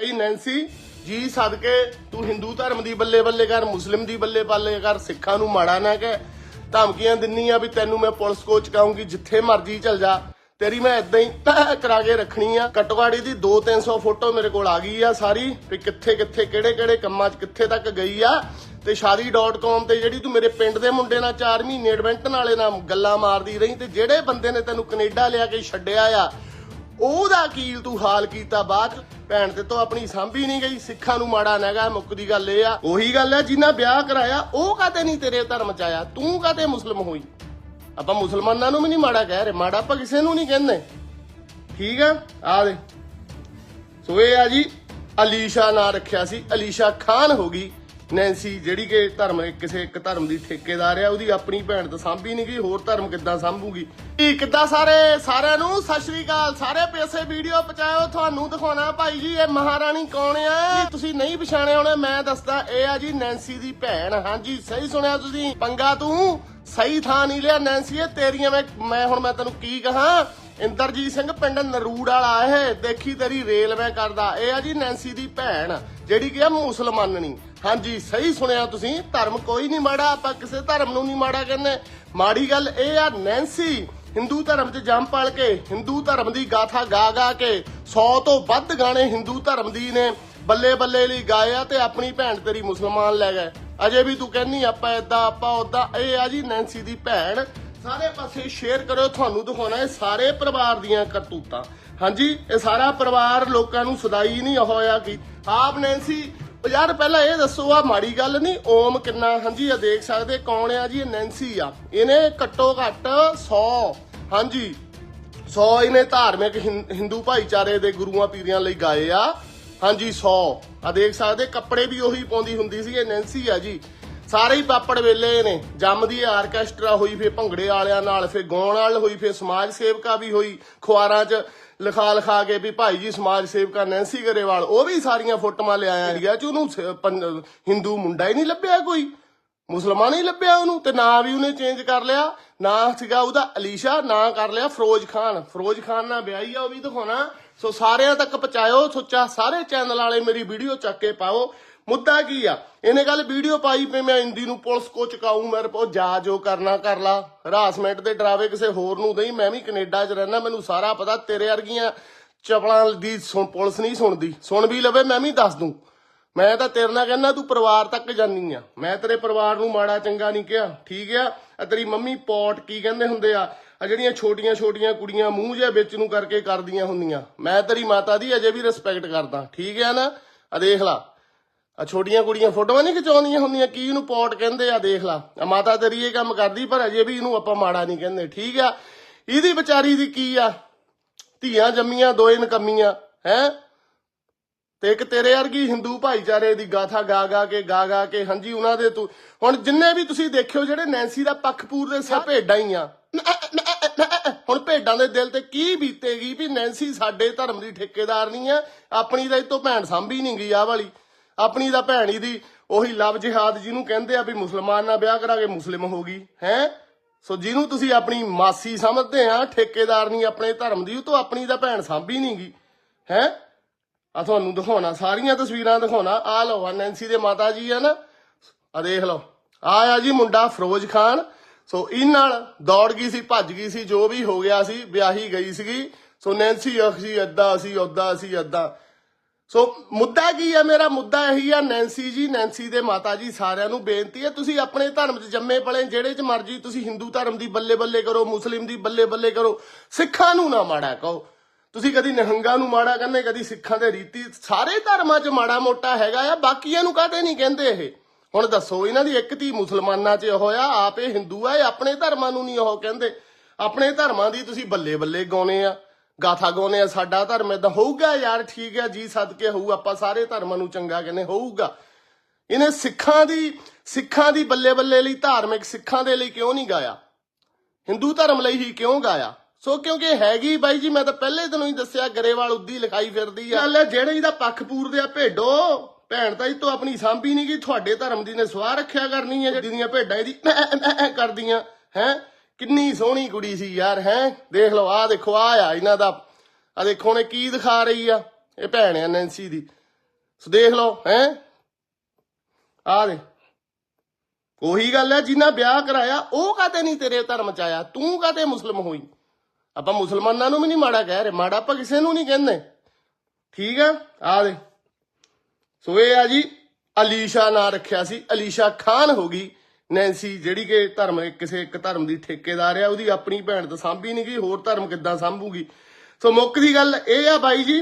ਭਈ ਨੈਂਸੀ, ਜੀ ਸਦਕੇ ਤੂੰ ਹਿੰਦੂ ਧਰਮ ਦੀ ਬੱਲੇ ਬੱਲੇ ਕਰ, ਮੁਸਲਿਮ ਦੀ ਬੱਲੇ ਬੱਲੇ ਕਰ, ਸਿੱਖਾਂ ਨੂੰ ਮਾੜਾ ਨਾ ਕਹਿ। ਧਮਕੀਆਂ ਦਿੰਨੀ ਆ ਵੀ ਤੈਨੂੰ ਮੈਂ ਪੁਲਿਸ ਕੋਚ ਕਰਾਉਂਗੀ ਜਿੱਥੇ ਮਰਜ਼ੀ ਚਲ ਜਾ। ਤੇਰੀ ਮੈਂ ਇਦਾਂ ਹੀ ਤਹਿ ਕਰਾ ਕੇ ਰੱਖਣੀ ਆ। ਕਟਵਾੜੀ ਦੀ 2-300 ਫੋਟੋ ਮੇਰੇ ਕੋਲ ਆ ਗਈ ਆ ਸਾਰੀ, ਵੀ ਕਿੱਥੇ ਕਿੱਥੇ, ਕਿਹੜੇ ਕਿਹੜੇ ਕੰਮਾਂ 'ਚ ਕਿੱਥੇ ਤੱਕ ਗਈ ਆ। ਤੇ ਸ਼ਾਦੀ.com ਤੇ ਜਿਹੜੀ ਤੂੰ ਮੇਰੇ ਪਿੰਡ ਦੇ ਮੁੰਡੇ ਨਾਲ 4 ਮਹੀਨੇ ਐਡਵੈਂਟ ਵਾਲੇ ਨਾਲ ਗੱਲਾਂ ਮਾਰਦੀ ਰਹੀ ਤੇ ਜਿਹੜੇ ਬੰਦੇ ਨੇ ਤੈਨੂੰ ਕੈਨੇਡਾ ਲਿਆ ਕੇ ਛੱਡਿਆ ਆ ਉਹਦਾ ਕੀਲ ਤੂੰ ਹਾਲ ਕੀਤਾ ਬਾਅਦ ਭੈਣ ਤੇ ਤੋਂ ਆਪਣੀ ਸਾਂਭੀ ਨਹੀਂ ਗਈ। ਸਿੱਖਾਂ ਨੂੰ ਮਾੜਾ ਨਗਾ ਮੁੱਕ ਦੀ ਗੱਲ ਇਹ ਆ। ਉਹੀ ਗੱਲ ਹੈ, ਜਿੰਨਾ ਵਿਆਹ ਕਰਾਇਆ, ਉਹ ਕਾਤੇ ਨਹੀਂ ਤੇਰੇ ਧਰਮ ਚ ਆਇਆ? ਤੂੰ ਕਾਤੇ ਮੁਸਲਮ ਹੋਈ? ਆਪਾਂ ਮੁਸਲਮਾਨਾਂ ਨੂੰ ਵੀ ਨਹੀਂ ਮਾੜਾ ਕਹਿ ਰਹੇ। ਮਾੜਾ ਆਪਾਂ ਕਿਸੇ ਨੂੰ ਨਹੀਂ ਕਹਿੰਦੇ। ਠੀਕ ਆ? ਆ ਦੇ ਸੋ ਇਹ ਆ ਜੀ, ਅਲੀਸ਼ਾ ਨਾਂ ਰੱਖਿਆ ਸੀ। ਅਲੀਸ਼ਾ ਖਾਨ ਹੋ ਗਈ। ਨੈਂਸੀ ਜਿਹੜੀ ਕਿ ਧਰਮ ਕਿਸੇ ਇੱਕ ਧਰਮ ਦੀ ਠੇਕੇਦਾਰ ਆ, ਉਹਦੀ ਆਪਣੀ ਭੈਣ ਤਾਂ ਸਾਂਭੀ ਨਹੀਂ ਗਈ, ਹੋਰ ਧਰਮ ਕਿੱਦਾਂ ਸਾਂਭੂਗੀ? ਕੀ ਕਿੱਦਾਂ ਸਾਰੇ, ਸਾਰਿਆਂ ਨੂੰ? ਸਤਿ ਸ਼੍ਰੀ ਅਕਾਲ। ਸਾਰੇ ਪੈਸੇ ਵੀਡੀਓ ਪਹੁੰਚਾਇਓ ਤੁਹਾਨੂੰ ਦਿਖਾਉਣਾ ਭਾਈ ਜੀ, ਇਹ ਮਹਾਰਾਣੀ ਕੌਣ ਆ? ਤੁਸੀਂ ਨਹੀਂ ਪਛਾਣਿਆ ਹੋਣਾ, ਮੈਂ ਦੱਸਦਾ, ਇਹ ਆ ਜੀ ਨੈਂਸੀ ਦੀ ਭੈਣ। ਹਾਂਜੀ, ਸਹੀ ਸੁਣਿਆ ਤੁਸੀਂ, ਪੰਗਾ ਤੂੰ? ਸਹੀ ਥਾਂ ਨਹੀਂ ਲਿਆ ਨੈਂਸੀ, ਇਹ ਤੇਰੀਆਂ ਮੈਂ ਮੈਂ ਹੁਣ ਮੈਂ ਤੈਨੂੰ ਕੀ ਕਹਾਂ? ਇੰਦਰਜੀਤ ਸਿੰਘ ਪਿੰਡ ਨਰੂੜ ਵਾਲਾ ਇਹ, ਦੇਖੀ ਤੇਰੀ ਰੇਲ ਮੈਂ ਕਰਦਾ। ਇਹ ਆ ਜੀ ਨੈਂਸੀ ਦੀ ਭੈਣ। ਜਿਹੜੀ ਕਿ ਆ ਮੁਸਲਮਾਨਣੀ ਹਾਂਜੀ, ਸਹੀ ਸੁਣਿਆ ਤੁਸੀਂ, ਧਰਮ ਕੋਈ ਨਹੀਂ ਮਾੜਾ, ਆਪਾਂ ਕਿਸੇ ਧਰਮ ਨੂੰ ਨਹੀਂ ਮਾੜਾ ਕਹਿੰਦੇ। ਮਾੜੀ ਗੱਲ ਇਹ ਆ, ਨੈਂਸੀ, ਹਿੰਦੂ ਧਰਮ 'ਚ ਜੰਮ ਪਲ ਕੇ, ਹਿੰਦੂ ਧਰਮ ਦੀ ਗਾਥਾ ਗਾ ਗਾ ਕੇ 100 ਤੋਂ ਵੱਧ ਗਾਣੇ ਹਿੰਦੂ ਧਰਮ ਦੀ ਨੇ। ਬੱਲੇ ਬੱਲੇ ਲਈ ਗਾਇਆ ਤੇ ਆਪਣੀ ਭੈਣ ਤੇਰੀ ਮੁਸਲਮਾਨ ਲੈ ਗਏ। ਅਜੇ ਵੀ ਤੂੰ ਕਹਿੰਨੀ ਆਪਾਂ ਏਦਾਂ, ਆਪਾਂ ਉਦਾਂ ਇਹ ਆ ਜੀ ਨੈਂਸੀ ਦੀ ਭੈਣ। ਸਾਰੇ ਪਾਸੇ ਸ਼ੇਅਰ ਕਰੋ ਤੁਹਾਨੂੰ ਦਿਖਾਉਣਾ ਇਹ ਸਾਰੇ ਪਰਿਵਾਰ ਦੀਆਂ ਕਰਤੂਤਾਂ। ਹਾਂਜੀ, ਇਹ ਸਾਰਾ ਪਰਿਵਾਰ ਲੋਕਾਂ ਨੂੰ ਸਦਾਈ ਨਹੀਂ ਹੋਇਆ ਕੀ ਆਪ ਨੈਂਸੀ ਯਾਰ ਪਹਿਲਾਂ ਇਹ ਦੱਸੋ ਆ ਮਾੜੀ ਗੱਲ ਨਹੀਂ, ਓਮ ਕਿੰਨਾ, ਹਾਂਜੀ, ਇਹ ਦੇਖ ਸਕਦੇ, ਕੌਣ ਆ ਜੀ, ਇਹ ਨੈਂਸੀ ਆ। ਇਹਨੇ ਘੱਟੋ ਘੱਟ 100 ਹਾਂਜੀ 100 ਇਹਨੇ ਧਾਰਮਿਕ ਹਿੰ- ਹਿੰਦੂ ਭਾਈਚਾਰੇ ਦੇ ਗੁਰੂਆਂ ਪੀਰੀਆਂ ਲਈ ਗਾਏ ਆ। ਹਾਂਜੀ 100 ਆ ਦੇਖ ਸਕਦੇ, ਕੱਪੜੇ ਵੀ ਉਹੀ ਪਾਉਂਦੀ ਹੁੰਦੀ ਸੀ, ਇਹ ਨੈਂਸੀ ਆ ਜੀ। ਸਾਰੇ ਹੀ ਪਾਪੜ ਵੇਲੇ ਨੇ ਜੰਮਦੀ ਆਰਕੈਸਟਰਾ ਹੋਈ ਫੇ ਭੰਗੜੇ ਵਾਲਿਆਂ ਨਾਲ ਫੇ ਗਾਉਣ ਵਾਲ ਹੋਈ ਫੇ ਸਮਾਜ ਸੇਵਕਾ ਵੀ ਹੋਈ, ਖੁਆਰਾਂ 'ਚ। ਲਿਖਾ ਲਿਖਾ ਕੇ ਵੀ ਭਾਈ ਜੀ ਸਮਾਜ ਸੇਵਕਾ ਨੈਂਸੀ ਗਰੇਵਾਲ, ਉਹ ਵੀ ਸਾਰੀਆਂ ਫੋਟੋਆਂ ਲਿਆਇਆ ਰਿਆ ਚ ਉਹਨੂੰ ਹਿੰਦੂ ਮੁੰਡਾ ਹੀ ਨਹੀਂ ਲੱਭਿਆ ਕੋਈ। ਮੁਸਲਮਾਨ ਹੀ ਲੱਭਿਆ ਉਹਨੂੰ ਤੇ ਨਾਂ ਵੀ ਉਹਨੇ ਚੇਂਜ ਕਰ ਲਿਆ, ਨਾਂ ਸੀਗਾ ਉਹਦਾ ਅਲੀਸ਼ਾ, ਨਾਂ ਕਰ ਲਿਆ ਫਰੋਜ਼ ਖਾਨ। ਫਰੋਜ਼ ਖਾਨ ਨਾਲ ਵਿਆਹੀ ਆ, ਉਹ ਵੀ ਦਿਖਾਉਣਾ। ਸੋ ਸਾਰਿਆਂ ਤੱਕ ਪਹੁੰਚਾਇਓ, ਸੋਚਾ ਸਾਰੇ ਚੈਨਲ ਵਾਲੇ ਮੇਰੀ ਵੀਡੀਓ ਚੱਕ ਕੇ ਪਾਓ। ਮੁੱਦਾ ਕੀ ਆ? ਇਹਨੇ ਗੱਲ ਵੀਡੀਓ ਪਾਈ ਪਈ ਮੈਂ ਇੰਦੀ ਨੂੰ ਪੁਲਿਸ ਕੋ ਚਕਾਉਂ ਮੇਰੇ ਕੋ ਜਾ ਜੋ ਕਰਨਾ ਕਰ ਲਾ। ਹਰਾਸਮੈਂਟ ਦੇ ਡਰਾਵੇ ਕਿਸੇ ਹੋਰ ਨੂੰ ਦੇਈ, ਮੈਂ ਵੀ ਕੈਨੇਡਾ 'ਚ ਰਹਿਣਾ ਮੈਨੂੰ ਸਾਰਾ ਪਤਾ ਤੇਰੇ ਵਰਗੀਆਂ ਚਪਲਾਂ ਦੀ ਸੁਣ ਪੁਲਿਸ ਨਹੀਂ ਸੁਣਦੀ। ਸੁਣ ਵੀ ਲਵੇ, ਮੈਂ ਵੀ ਦੱਸ ਦੂੰ। ਮੈਂ ਤਾਂ ਤੇਰੇ ਨਾਲ ਕਹਿੰਦਾ, ਤੂੰ ਪਰਿਵਾਰ ਤੱਕ ਜਾਨੀ ਆ। ਮੈਂ ਤੇਰੇ ਪਰਿਵਾਰ ਨੂੰ ਮਾੜਾ ਚੰਗਾ ਨਹੀਂ ਕਿਹਾ। ਠੀਕ ਆ? ਆ ਤੇਰੀ ਮੰਮੀ ਪੌਟ ਕੀ ਕਹਿੰਦੇ ਹੁੰਦੇ ਆ? ਆ ਜਿਹੜੀਆਂ ਛੋਟੀਆਂ ਛੋਟੀਆਂ ਕੁੜੀਆਂ ਮੂੰਹ ਜਿਹਾ ਵਿੱਚ ਨੂੰ ਕਰਕੇ ਕਰਦੀਆਂ ਹੁੰਦੀਆਂ। ਮੈਂ ਤੇਰੀ ਮਾਤਾ ਦੀ ਅਜੇ ਵੀ ਰਿਸਪੈਕਟ ਕਰਦਾ। ਠੀਕ ਆ ਨਾ? ਆ ਦੇਖ ਲਾ। ਆ ਛੋਟੀਆਂ ਕੁੜੀਆਂ ਫੋਟੋਆਂ ਨਹੀਂ ਖਿਚਾਉਂਦੀਆਂ ਹੁੰਦੀਆਂ, ਕੀ ਇਹਨੂੰ ਪੌਟ ਕਹਿੰਦੇ ਆ, ਦੇਖ ਲਾ। ਆ ਮਾਤਾ ਤੇਰੀ ਇਹ ਕੰਮ ਕਰਦੀ, ਪਰ ਅਜੇ ਵੀ ਇਹਨੂੰ ਆਪਾਂ ਮਾੜਾ ਨਹੀਂ ਕਹਿੰਦੇ, ਠੀਕ ਆ? ਇਹਦੀ ਵਿਚਾਰੀ ਦੀ ਕੀ ਆ? ਧੀਆਂ ਜੰਮੀਆਂ ਦੋਏ ਨਕਮੀਆਂ ਹੈ? ਤੇ ਇੱਕ ਤੇਰੇ ਵਰਗੀ ਹਿੰਦੂ ਭਾਈਚਾਰੇ ਦੀ ਗਾਥਾ ਗਾ ਗਾ ਕੇ, ਗਾ ਗਾ ਕੇ, ਹਾਂਜੀ, ਉਹਨਾਂ ਦੇ ਤੂੰ, ਹੁਣ ਜਿੰਨੇ ਵੀ ਤੁਸੀਂ ਦੇਖਿਓ ਜਿਹੜੇ ਨੈਂਸੀ ਦਾ ਪੱਖਪੂਰ ਦੇ ਸਭ ਭੇਡਾਂ ਹੀ ਆ। ਹੁਣ ਭੇਡਾਂ ਦੇ ਦਿਲ ਤੇ ਕੀ ਬੀਤੇਗੀ ਵੀ ਨੈਂਸੀ ਸਾਡੇ ਧਰਮ ਦੀ ਠੇਕੇਦਾਰ ਨਹੀਂ ਆ, ਆਪਣੀ ਤਾਂ ਇਹ ਤੋਂ ਭੈਣ ਸਾਂਭੀ ਨਹੀਂ ਗਈ ਆ ਵਾਲੀ। ਆਪਣੀ ਦਾ ਭੈਣੀ ਦੀ, ਉਹੀ ਲਵ ਜਿਹਾਦ ਜਿਹਨੂੰ ਕਹਿੰਦੇ ਆ ਵੀ ਮੁਸਲਮਾਨ ਨਾਲ ਵਿਆਹ ਕਰਾ ਕੇ ਮੁਸਲਿਮ ਹੋ ਗਈ, ਹੈ? ਸੋ ਜਿਹਨੂੰ ਤੁਸੀਂ ਆਪਣੀ ਮਾਸੀ ਸਮਝਦੇ ਆ, ਠੇਕੇਦਾਰ ਨਹੀਂ, ਆਪਣੇ ਧਰਮ ਦੀ, ਉਹ ਤੋਂ ਆਪਣੀ ਦਾ ਭੈਣ ਸਾਂਭੀ ਨਹੀਂ ਗਈ, ਹੈ? ਆ ਤੁਹਾਨੂੰ ਦਿਖਾਉਣਾ, ਸਾਰੀਆਂ ਤਸਵੀਰਾਂ ਦਿਖਾਉਣਾ, ਆ ਲਓ, ਆ ਨੈਂਸੀ ਦੇ ਮਾਤਾ ਜੀ ਆ ਨਾ, ਆ ਦੇਖ ਲਓ, ਆ ਆ ਜੀ ਮੁੰਡਾ ਫਰੋਜ਼ ਖਾਨ, ਸੋ ਇਹ ਨਾਲ ਦੌੜ ਗਈ ਸੀ, ਭੱਜ ਗਈ ਸੀ, ਜੋ ਵੀ ਹੋ ਗਿਆ ਸੀ, ਵਿਆਹੀ ਗਈ ਸੀਗੀ, ਸੋ ਨੈਂਸੀ ਅਖੀ ਅੱਦਾ ਸੀ ਓਦਾ ਸੀ ਅੱਦਾ ਸੋ ਮੁੱਦਾ ਕੀ ਹੈ ਮੇਰਾ ਮੁੱਦਾ ਇਹੀ ਆ ਨੈਂਸੀ ਜੀ ਨੈਂਸੀ ਦੇ ਮਾਤਾ ਜੀ ਸਾਰਿਆਂ ਨੂੰ ਬੇਨਤੀ ਹੈ, ਤੁਸੀਂ ਆਪਣੇ ਧਰਮ 'ਚ ਜੰਮੇ ਪਲੇ, ਜਿਹੜੇ 'ਚ ਮਰਜ਼ੀ ਤੁਸੀਂ ਹਿੰਦੂ ਧਰਮ ਦੀ ਬੱਲੇ ਬੱਲੇ ਕਰੋ ਮੁਸਲਿਮ ਦੀ ਬੱਲੇ ਬੱਲੇ ਕਰੋ, ਸਿੱਖਾਂ ਨੂੰ ਨਾ ਮਾੜਾ ਕਹੋ। ਤੁਸੀਂ ਕਦੀ ਨਿਹੰਗਾਂ ਨੂੰ ਮਾੜਾ ਕਹਿੰਦੇ, ਕਦੀ ਸਿੱਖਾਂ ਦੇ ਰੀਤੀ, ਸਾਰੇ ਧਰਮਾਂ 'ਚ ਮਾੜਾ ਮੋਟਾ ਹੈਗਾ ਆ, ਬਾਕੀਆਂ ਨੂੰ ਕਾਹਦੇ ਨਹੀਂ ਕਹਿੰਦੇ ਇਹ? ਹੁਣ ਦੱਸੋ, ਇਹਨਾਂ ਦੀ ਇੱਕ ਧੀ ਮੁਸਲਮਾਨਾਂ 'ਚ ਹੋਇਆ ਆਪ ਇਹ ਹਿੰਦੂ ਆ, ਇਹ ਆਪਣੇ ਧਰਮਾਂ ਨੂੰ ਨਹੀਂ ਉਹ ਕਹਿੰਦੇ। ਆਪਣੇ ਧਰਮਾਂ ਦੀ ਤੁਸੀਂ ਬੱਲੇ ਬੱਲੇ ਗਾਉਨੇ ਆ। ਗਾਥਾ ਗਾਉਂਦੇ ਆ, ਸਾਡਾ ਧਰਮ ਏਦਾਂ ਹੋਊਗਾ, ਯਾਰ ਠੀਕ ਹੈ ਜੀ ਸਦਕੇ ਹੋਊ, ਆਪਾਂ ਸਾਰੇ ਧਰਮਾਂ ਨੂੰ ਚੰਗਾ ਕਹਿੰਦੇ ਹੋਊਗਾ। ਇਹਨੇ ਸਿੱਖਾਂ ਦੀ ਸਿੱਖਾਂ ਦੀ ਬੱਲੇ ਬੱਲੇ ਲਈ ਧਾਰਮਿਕ ਸਿੱਖਾਂ ਦੇ ਲਈ ਕਿਉਂ ਨਹੀਂ ਗਾਇਆ? ਹਿੰਦੂ ਧਰਮ ਲਈ ਹੀ ਕਿਉਂ ਗਾਇਆ? ਸੋ ਕਿਉਂਕਿ ਹੈਗੀ ਬਾਈ ਜੀ, ਮੈਂ ਤਾਂ ਪਹਿਲੇ ਦਿਨੋਂ ਹੀ ਦੱਸਿਆ, ਗਰੇਵਾਲ ਉੱਦੀ ਲਿਖਾਈ ਫਿਰਦੀ ਆ। ਲੈ ਜਿਹੜੇ ਇਹਦਾ ਪੱਖ ਪੂਰਦੇ ਆ ਭੇਡੋ, ਭੈਣ ਤਾਂ ਇਹ ਤੋਂ ਆਪਣੀ ਸਾਂਭੀ ਨਹੀਂ ਗਈ ਤੁਹਾਡੇ ਧਰਮ ਦੀ ਨੇ ਸਵਾਹ ਰੱਖਿਆ ਕਰਨੀ ਹੈ ਜਿਹੜੀਆਂ ਭੇਡਾਂ ਇਹਦੀ ਕਰਦੀਆਂ, ਹੈ? ਕਿੰਨੀ ਸੋਹਣੀ ਕੁੜੀ ਸੀ ਯਾਰ, ਹੈ? ਦੇਖ ਲਓ, ਆਹ ਦੇਖੋ ਆ ਆ ਇਹਨਾਂ ਦਾ। ਆ ਦੇਖੋ ਨੇ ਕੀ ਦਿਖਾ ਰਹੀ ਆ? ਇਹ ਭੈਣ ਆ ਨੈਂਸੀ ਦੀ। ਸੋ ਦੇਖ ਲਓ, ਹੈ? ਆ ਦੇ ਉਹੀ ਗੱਲ ਹੈ, ਜਿਨ੍ਹਾਂ ਵਿਆਹ ਕਰਾਇਆ, ਉਹ ਕਾਤੇ ਨਹੀਂ ਤੇਰੇ ਧਰਮ ਚ ਆਇਆ? ਤੂੰ ਕਾਤੇ ਮੁਸਲਮ ਹੋਈ? ਆਪਾਂ ਮੁਸਲਮਾਨਾਂ ਨੂੰ ਵੀ ਨਹੀਂ ਮਾੜਾ ਕਹਿ ਰਹੇ, ਮਾੜਾ ਆਪਾਂ ਕਿਸੇ ਨੂੰ ਨਹੀਂ ਕਹਿੰਦੇ। ਠੀਕ ਆ? ਆ ਦੇ ਸੋ ਇਹ ਆ ਜੀ, ਅਲੀਸ਼ਾ ਨਾਂ ਰੱਖਿਆ ਸੀ। ਅਲੀਸ਼ਾ ਖਾਨ ਹੋ ਗਈ। ਨੈਂਸੀ, ਜਿਹੜੀ ਕਿ ਧਰਮ ਕਿਸੇ ਇੱਕ ਧਰਮ ਦੀ ਠੇਕੇਦਾਰ ਆ, ਉਹਦੀ ਆਪਣੀ ਭੈਣ ਤਾਂ ਸਾਂਭੀ ਨਹੀਂ ਗਈ, ਹੋਰ ਧਰਮ ਕਿੱਦਾਂ ਸਾਂਭੂਗੀ? ਸੋ ਮੁੱਖ ਦੀ ਗੱਲ ਇਹ ਆ ਬਾਈ ਜੀ,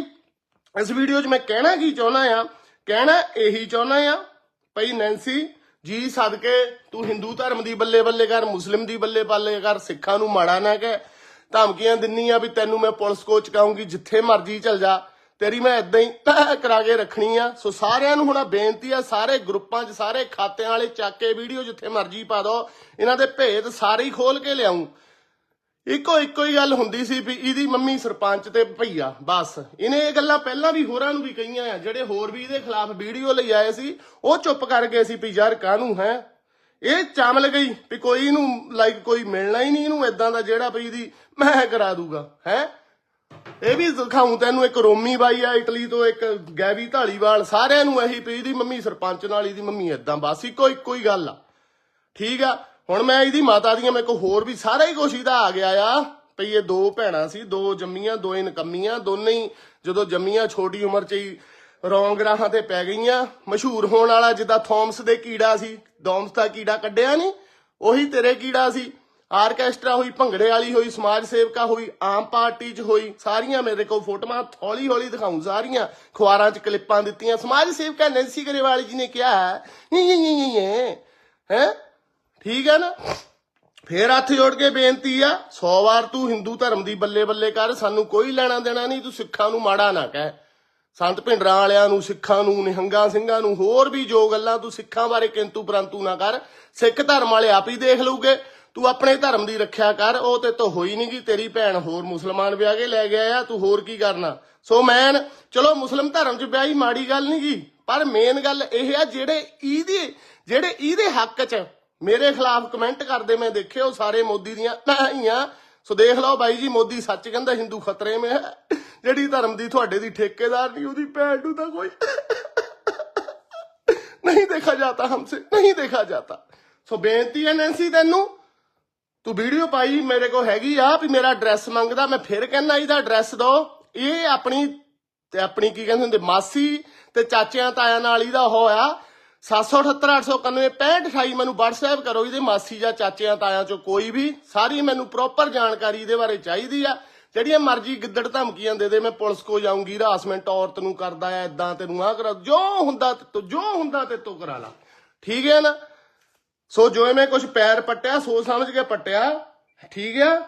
ਇਸ ਵੀਡੀਓ 'ਚ ਮੈਂ ਕਹਿਣਾ ਕੀ ਚਾਹੁੰਦਾ ਆ, ਕਹਿਣਾ ਇਹੀ ਚਾਹੁੰਦਾ ਆ, ਭਈ ਨੈਂਸੀ ਜੀ ਸਦਕੇ ਤੂੰ ਹਿੰਦੂ ਧਰਮ ਦੀ ਬੱਲੇ ਬੱਲੇ ਕਰ, ਮੁਸਲਿਮ ਦੀ ਬੱਲੇ ਬੱਲੇ ਕਰ, ਸਿੱਖਾਂ ਨੂੰ ਮਾੜਾ ਨਾ ਕਹਿ, ਧਮਕੀਆਂ ਦਿੰਨੀ ਆ ਵੀ ਤੈਨੂੰ ਮੈਂ ਪੁਲਿਸ ਕੋਚ ਚਕਾਉਂਗੀ ਜਿੱਥੇ ਮਰਜ਼ੀ ਚਲ ਜਾ। ਤੇਰੀ ਮੈਂ ਇਦਾਂ ਹੀ ਕਰਾ ਕੇ ਰੱਖਣੀ ਆ। ਸੋ ਸਾਰਿਆਂ ਨੂੰ ਹੁਣ ਬੇਨਤੀ ਆ, ਸਾਰੇ ਗਰੁੱਪਾਂ 'ਚ, ਸਾਰੇ ਖਾਤਿਆਂ ਵਾਲੇ ਚੱਕ ਕੇ ਵੀਡੀਓ ਜਿੱਥੇ ਮਰਜ਼ੀ ਪਾ ਦੋ, ਇਹਨਾਂ ਦੇ ਭੇਦ ਸਾਰੇ ਹੀ ਖੋਲ ਕੇ ਲਿਆਉਂ ਇੱਕੋ ਇੱਕੋ ਹੀ ਗੱਲ ਹੁੰਦੀ ਸੀ ਵੀ ਇਹਦੀ ਮੰਮੀ ਸਰਪੰਚ ਤੇ ਭਈਆ, ਬਸ। ਇਹਨੇ ਇਹ ਗੱਲਾਂ ਪਹਿਲਾਂ ਵੀ ਹੋਰਾਂ ਨੂੰ ਵੀ ਕਹੀਆਂ ਆ, ਜਿਹੜੇ ਹੋਰ ਵੀ ਇਹਦੇ ਖਿਲਾਫ ਵੀਡੀਓ ਲਈ ਆਏ ਸੀ, ਉਹ ਚੁੱਪ ਕਰ ਗਏ ਸੀ ਵੀ ਯਾਰ ਕਾਹਨੂੰ ਹੈ? ਇਹ ਚਮਲ ਗਈ ਵੀ ਕੋਈ ਇਹਨੂੰ ਲਾਈਕ ਕੋਈ ਮਿਲਣਾ ਹੀ ਨਹੀਂ ਇਹਨੂੰ ਇਦਾਂ ਦਾ ਜਿਹੜਾ ਵੀ ਇਹਦੀ ਮੈਂ ਕਰਾ ਦੂਗਾ, ਹੈ? ਇਹ ਵੀ ਦਿਖਾਉਂ ਤੈਨੂੰ, ਇੱਕ ਰੋਮੀ ਬਾਈ ਆ ਇਟਲੀ ਤੋਂ, ਇੱਕ ਗੈਵੀ ਢਾਲੀਵਾਲ ਸਾਰਿਆਂ ਨੂੰ ਇਹੀ ਵੀ ਇਹਦੀ ਮੰਮੀ, ਸਰਪੰਚ ਨਾਲ ਇਹਦੀ ਮੰਮੀ ਇਦਾਂ ਬਸ ਇੱਕੋ ਇੱਕੋ ਹੀ ਗੱਲ ਆ। ਠੀਕ ਆ? ਹੁਣ ਮੈਂ ਇਹਦੀ ਮਾਤਾ ਦੀਆਂ, ਮੇਰੇ ਕੋਲ ਹੋਰ ਵੀ ਸਾਰਾ ਹੀ ਕੁਛ ਇਹਦਾ ਆ ਗਿਆ ਆ। ਭਈ ਇਹ ਦੋ ਭੈਣਾਂ ਸੀ, ਦੋ ਜੰਮੀਆਂ, ਦੋ ਨਕੰਮੀਆਂ ਦੋਨੇ ਹੀ ਜਦੋਂ ਜੰਮੀਆਂ, ਛੋਟੀ ਉਮਰ 'ਚ ਹੀ ਰੌਂਗ ਰਾਹਾਂ ਤੇ ਪੈ ਗਈਆਂ। ਮਸ਼ਹੂਰ ਹੋਣ ਵਾਲਾ ਜਿੱਦਾਂ ਥੌਮਸ ਦੇ ਕੀੜਾ ਸੀ ਡੌਮਸ ਦਾ ਕੀੜਾ ਕੱਢਿਆ ਨਹੀਂ ਉਹੀ ਤੇਰੇ ਕੀੜਾ ਸੀ। ਆਰਕੈਸਟਰਾ ਹੋਈ, ਭੰਗੜੇ ਵਾਲੀ ਹੋਈ, ਸਮਾਜ ਸੇਵਕਾ ਹੋਈ, ਆਮ ਪਾਰਟੀ 'ਚ ਹੋਈ, ਸਾਰੀਆਂ ਮੇਰੇ ਕੋਲ ਫੋਟੋਆਂ ਹੌਲੀ ਹੌਲੀ ਦਿਖਾਉਂ, ਸਾਰੀਆਂ ਖੁਆਰਾਂ 'ਚ ਕਲਿੱਪਾਂ ਦਿੱਤੀਆਂ। ਸਮਾਜ ਸੇਵਕਾ ਨੈਂਸੀ ਗਰੇਵਾਲ ਜੀ ਨੇ ਕਿਹਾ ਹੈ? ਠੀਕ ਹੈ ਨਾ? ਫੇਰ ਹੱਥ ਜੋੜ ਕੇ ਬੇਨਤੀ ਆ 100 ਵਾਰ ਤੂੰ ਹਿੰਦੂ ਧਰਮ ਦੀ ਬੱਲੇ ਬੱਲੇ ਕਰ, ਸਾਨੂੰ ਕੋਈ ਲੈਣਾ ਦੇਣਾ ਨਹੀਂ, ਤੂੰ ਸਿੱਖਾਂ ਨੂੰ ਮਾੜਾ ਨਾ ਕਹਿ। ਸੰਤ ਭਿੰਡਰਾਂ ਵਾਲਿਆਂ ਨੂੰ, ਸਿੱਖਾਂ ਨੂੰ, ਨਿਹੰਗਾਂ ਸਿੰਘਾਂ ਨੂੰ ਹੋਰ ਵੀ ਜੋ ਗੱਲਾਂ ਤੂੰ ਸਿੱਖਾਂ ਬਾਰੇ ਕਿੰਤੂ ਪਰੰਤੂ ਨਾ ਕਰ, ਸਿੱਖ ਧਰਮ ਵਾਲੇ ਆਪ ਹੀ ਦੇਖ ਲਊਗੇ। ਤੂੰ ਆਪਣੇ ਧਰਮ ਦੀ ਰੱਖਿਆ ਕਰ, ਉਹ ਤੇ ਤੋਂ ਹੋਈ ਨਹੀਂਗੀ ਤੇਰੀ ਭੈਣ ਹੋਰ ਮੁਸਲਮਾਨ ਵਿਆਹ ਕੇ ਲੈ ਗਿਆ ਆ ਤੂੰ ਹੋਰ ਕੀ ਕਰਨਾ? ਸੋ ਮੈਨ ਚਲੋ ਮੁਸਲਮ ਧਰਮ 'ਚ ਵਿਆਹੀ ਮਾੜੀ ਗੱਲ ਨਹੀਂਗੀ ਪਰ ਮੇਨ ਗੱਲ ਇਹ ਆ, ਜਿਹੜੇ ਇਹਦੇ ਜਿਹੜੇ ਇਹਦੇ ਹੱਕ 'ਚ ਮੇਰੇ ਖਿਲਾਫ ਕਮੈਂਟ ਕਰਦੇ ਮੈਂ ਦੇਖੇ ਉਹ ਸਾਰੇ ਮੋਦੀ ਦੀਆਂ ਨਾਹੀਆਂ ਸੋ ਦੇਖ ਲਓ ਬਾਈ ਜੀ, ਮੋਦੀ ਸੱਚ ਕਹਿੰਦਾ ਹਿੰਦੂ ਖਤਰੇ ਮੇ ਹੈ। ਜਿਹੜੀ ਧਰਮ ਦੀ ਤੁਹਾਡੇ ਦੀ ਠੇਕੇਦਾਰ ਨਹੀਂ ਉਹਦੀ ਭੈਣ ਨੂੰ ਤਾਂ ਕੋਈ ਨਹੀਂ ਦੇਖਾ ਜਾਤਾ ਹਮਸੇ, ਨਹੀਂ ਦੇਖਾ ਜਾਤਾ। ਸੋ ਬੇਨਤੀ ਹੈ ਨੈਂਸੀ ਤੈਨੂੰ ਤੂੰ ਵੀਡੀਓ ਪਾਈ, ਮੇਰੇ ਕੋਲ ਹੈਗੀ ਆ ਵੀ ਮੇਰਾ ਐਡਰੈਸ ਮੰਗਦਾ, ਮੈਂ ਫਿਰ ਕਹਿੰਦਾ ਇਹਦਾ ਐਡਰੈਸ ਦੋ। ਇਹ ਆਪਣੀ, ਤੇ ਆਪਣੀ ਕੀ ਕਹਿੰਦੇ ਹੁੰਦੇ, ਮਾਸੀ ਤੇ ਚਾਚਿਆਂ ਤਾਇਆਂ ਨਾਲ ਇਹਦਾ ਹੋਇਆ 77891 ਮੈਨੂੰ WhatsApp ਕਰੋ, ਇਹਦੇ ਮਾਸੀ ਜਾਂ ਚਾਚਿਆਂ ਤਾਇਆਂ ਚੋਂ ਕੋਈ ਵੀ। ਸਾਰੀ ਮੈਨੂੰ ਪ੍ਰੋਪਰ ਜਾਣਕਾਰੀ ਇਹਦੇ ਬਾਰੇ ਚਾਹੀਦੀ ਆ। ਜਿਹੜੀਆਂ ਮਰਜ਼ੀ ਗਿੱਦੜ ਧਮਕੀਆਂ ਦੇ ਦੇ, ਮੈਂ ਪੁਲਿਸ ਕੋ ਜਾਊਂਗੀ, ਹਰਾਸਮੈਂਟ ਔਰਤ ਨੂੰ ਕਰਦਾ ਆ ਇਦਾਂ ਤੈਨੂੰ ਆ ਕਰਾ, ਜੋ ਹੁੰਦਾ ਜੋ ਹੁੰਦਾ ਤੇ ਤੂੰ ਕਰਾ ਲਾ। ਠੀਕ ਹੈ ਨਾ? ਸੋ ਜੋ ਮੈਂ ਕੁਝ ਪੈਰ ਪੱਟਿਆ, ਸੋਚ ਸਮਝ ਕੇ ਪੱਟਿਆ, ਠੀਕ ਆ?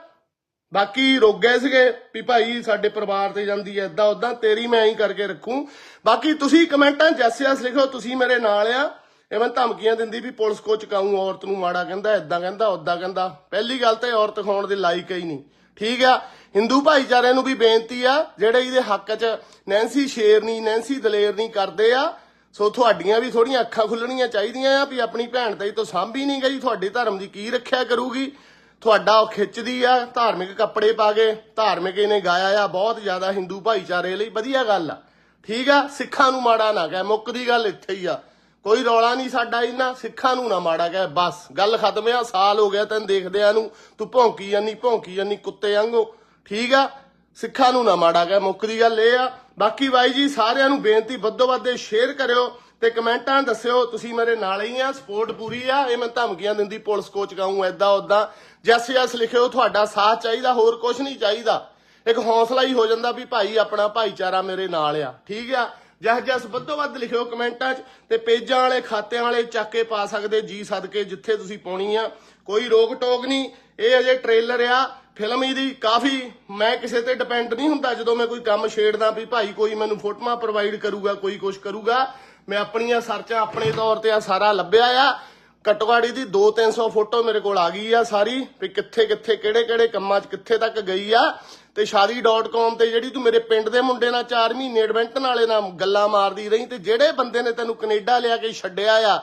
ਬਾਕੀ ਰੁਕ ਗਏ ਸੀਗੇ ਵੀ ਭਾਈ ਸਾਡੇ ਪਰਿਵਾਰ ਤੇ ਜਾਂਦੀ ਐ ਏਦਾਂ ਉਦਾਂ ਤੇਰੀ ਮੈਂ ਐਂ ਕਰਕੇ ਰੱਖੂੰ। ਬਾਕੀ ਤੁਸੀਂ ਕਮੈਂਟਾਂ 'ਚ ਲਿਖੋ, ਤੁਸੀਂ ਮੇਰੇ ਨਾਲ ਆ। ਇਵੇਂ ਧਮਕੀਆਂ ਦਿੰਦੀ ਵੀ ਪੁਲਿਸ ਕੋ ਚਕਾਊਂ, ਔਰਤ ਨੂੰ ਮਾੜਾ ਕਹਿੰਦਾ, ਏਦਾਂ ਕਹਿੰਦਾ ਉਦਾਂ ਕਹਿੰਦਾ। ਪਹਿਲੀ ਗੱਲ ਤੇ ਔਰਤ ਖਾਉਣ ਦੇ ਲਾਇਕ ਹੀ ਨਹੀਂ, ਠੀਕ ਆ? ਹਿੰਦੂ ਭਾਈਚਾਰੇ ਨੂੰ ਵੀ ਬੇਨਤੀ ਆ, ਜਿਹੜੇ ਇਹਦੇ ਹੱਕ 'ਚ ਨੈਂਸੀ ਸ਼ੇਰਨੀ, ਨੈਂਸੀ ਦਲੇਰਨੀ ਕਰਦੇ ਆ ਸੋ ਤੁਹਾਡੀਆਂ ਵੀ ਥੋੜੀਆਂ ਅੱਖਾਂ ਖੁੱਲਣੀਆਂ ਚਾਹੀਦੀਆਂ ਆ ਵੀ ਆਪਣੀ ਭੈਣ ਤਾਈ ਤੋਂ ਸਾਂਭੀ ਨਹੀਂ ਗਈ, ਤੁਹਾਡੇ ਧਰਮ ਦੀ ਕੀ ਰੱਖਿਆ ਕਰੂਗੀ? ਤੁਹਾਡਾ ਉਹ ਖਿੱਚਦੀ ਆ, ਧਾਰਮਿਕ ਕੱਪੜੇ ਪਾ ਕੇ, ਧਾਰਮਿਕ ਇਹਨੇ ਗਾਇਆ ਆ, ਬਹੁਤ ਜ਼ਿਆਦਾ ਹਿੰਦੂ ਭਾਈਚਾਰੇ ਲਈ ਵਧੀਆ ਗੱਲ ਆ। ਠੀਕ ਆ? ਸਿੱਖਾਂ ਨੂੰ ਮਾੜਾ ਨਾ ਕਹਿ ਮੁੱਕਦੀ ਗੱਲ ਇੱਥੇ ਹੀ ਆ। ਕੋਈ ਰੌਲਾ ਨਹੀਂ ਸਾਡਾ ਇਹਨਾਂ ਸਿੱਖਾਂ ਨੂੰ ਨਾ ਮਾੜਾ ਕਹਿ, ਬਸ। ਗੱਲ ਖਤਮ ਆ, ਸਾਲ ਹੋ ਗਿਆ ਤੈਨੂੰ ਦੇਖਦਿਆਂ ਨੂੰ, ਤੂੰ ਭੌਂਕੀ ਜਾਨੀ ਭੌਂਕੀ ਜਾਨੀ ਕੁੱਤੇ ਵਾਂਗੂ। ਠੀਕ ਆ? ਸਿੱਖਾਂ ਨੂੰ ਨਾ ਮਾੜਾ ਕਹਿ ਮੁੱਕਦੀ ਗੱਲ ਇਹ ਆ। ਬਾਕੀ ਬਾਈ ਜੀ, ਸਾਰਿਆਂ ਨੂੰ ਬੇਨਤੀ ਵੱਧੋ ਵੱਧ ਸ਼ੇਅਰ ਕਰਿਓ ਤੇ ਕਮੈਂਟਾਂ ਦੱਸਿਓ, ਤੁਸੀਂ ਮੇਰੇ ਨਾਲ ਹੀ ਆ ਸਪੋਰਟ ਪੂਰੀ ਆ, ਇਹ ਮੈਂ ਧਮਕੀਆਂ ਦਿੰਦੀ, ਪੁਲਿਸ ਕੋਚ ਕਾਉਂ ਐਦਾਂ ਉਦਾਂ ਜੈਸੇ ਜੈਸ ਲਿਖਿਓ, ਤੁਹਾਡਾ ਸਾਥ ਚਾਹੀਦਾ, ਹੋਰ ਕੁਝ ਨਹੀਂ ਚਾਹੀਦਾ। ਇੱਕ ਹੌਸਲਾ ਹੀ ਹੋ ਜਾਂਦਾ ਵੀ ਭਾਈ, ਆਪਣਾ ਭਾਈਚਾਰਾ ਮੇਰੇ ਨਾਲ ਆ, ਠੀਕ ਆ? ਜਸ ਜਸ ਵੱਧੋ ਵੱਧ ਲਿਖਿਓ ਕਮੈਂਟਾਂ 'ਚ ਤੇ ਪੇਜਾਂ ਵਾਲੇ, ਖਾਤਿਆਂ ਵਾਲੇ ਚੱਕ ਕੇ ਪਾ ਸਕਦੇ ਜੀ ਸਦਕੇ ਜਿੱਥੇ ਤੁਸੀਂ ਪਾਉਣੀ ਆ। ਕੋਈ ਰੋਕ ਟੋਕ ਨਹੀਂ। ਇਹ ਅਜੇ ਟ੍ਰੇਲਰ ਆ। ਫਿਲਮ ਇਹਦੀ ਕਾਫੀ ਮੈਂ ਕਿਸੇ ਤੇ ਡਿਪੈਂਡ ਨਹੀਂ ਹੁੰਦਾ। ਜਦੋਂ ਮੈਂ ਕੋਈ ਕੰਮ ਛੇੜਦਾ ਵੀ ਭਾਈ ਕੋਈ ਮੈਨੂੰ ਫੋਟੋਆਂ ਪ੍ਰੋਵਾਈਡ ਕਰੂਗਾ, ਕੋਈ ਕੁਝ ਕਰੂਗਾ, ਮੈਂ ਆਪਣੀਆਂ ਸਰਚਾਂ ਆਪਣੇ ਤੌਰ ਤੇ ਆ ਸਾਰਾ ਲੱਭਿਆ ਆ। ਕਟਵਾੜੀ ਦੀ 2-300 ਫੋਟੋ ਮੇਰੇ ਕੋਲ ਆ ਗਈ ਆ ਸਾਰੀ ਵੀ ਕਿੱਥੇ ਕਿੱਥੇ, ਕਿਹੜੇ ਕਿਹੜੇ ਕੰਮਾਂ 'ਚ ਕਿੱਥੇ ਤੱਕ ਗਈ ਆ। ਤੇ ਸ਼ਾਦੀ.com ਤੇ ਜਿਹੜੀ ਤੂੰ ਮੇਰੇ ਪਿੰਡ ਦੇ ਮੁੰਡੇ ਨਾਲ 4 ਮਹੀਨੇ ਐਡਵੈਂਟਨ ਵਾਲੇ ਨਾਲ ਗੱਲਾਂ ਮਾਰਦੀ ਰਹੀ ਤੇ ਜਿਹੜੇ ਬੰਦੇ ਨੇ ਤੈਨੂੰ ਕੈਨੇਡਾ ਲਿਆ ਕੇ ਛੱਡਿਆ ਆ,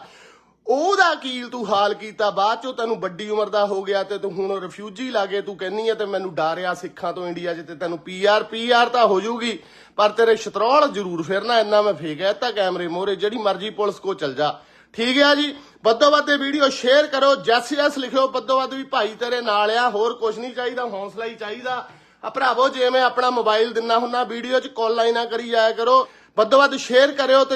ਉਹਦਾ ਕੀਲ ਤੂੰ ਹਾਲ ਕੀਤਾ? ਬਾਅਦ ਚੋਂ ਤੈਨੂੰ ਵੱਡੀ ਉਮਰ ਦਾ ਹੋ ਗਿਆ ਤੇ ਤੂੰ ਹੁਣ ਰਿਫਿਊਜੀ ਲਾਗੇ ਤੂੰ ਕਹਿੰਨੀ ਆ ਤੇ ਮੈਨੂੰ ਡਰਿਆ ਸਿੱਖਾਂ ਤੋਂ ਇੰਡੀਆ 'ਚ ਤੇ ਤੈਨੂੰ ਪੀਆਰ ਪੀਆਰ ਤਾਂ ਹੋ ਜਾਊਗੀ, ਪਰ ਤੇਰੇ ਸ਼ਤਰੌਲ ਜ਼ਰੂਰ ਫਿਰਨਾ, ਇੰਨਾ ਮੈਂ ਫੇਕ ਤਾਂ ਕੈਮਰੇ ਮੋਹਰੇ, ਜਿਹੜੀ ਮਰਜ਼ੀ ਪੁਲਿਸ ਕੋ ਚਲ ਜਾ। ਠੀਕ ਆ ਜੀ। ਵੱਧੋ ਵੱਧ ਇਹ ਵੀਡੀਓ ਸ਼ੇਅਰ ਕਰੋ। ਜੈਸ ਜੈਸ ਲਿਖਿਓ ਵੱਧੋ ਵੱਧ ਵੀ ਭਾਈ ਤੇਰੇ ਨਾਲ ਆ। ਹੋਰ ਕੁਝ ਨਹੀਂ ਚਾਹੀਦਾ, ਹੌਸਲਾ ਹੀ ਚਾਹੀਦਾ। ਆ ਭਰਾਵੋ, ਜੇ ਮੈਂ ਆਪਣਾ ਮੋਬਾਈਲ ਦਿੰਨਾ ਹੁੰਨਾ ਵੀਡੀਓ 'ਚ ਕਾਲ ਲਾਈਨਾਂ ਕਰੀ ਜਾਇਆ ਕਰੋ। ਵੱਧੋ ਵੱਧ ਸ਼ੇਅਰ ਕਰਿਓ ਤੇ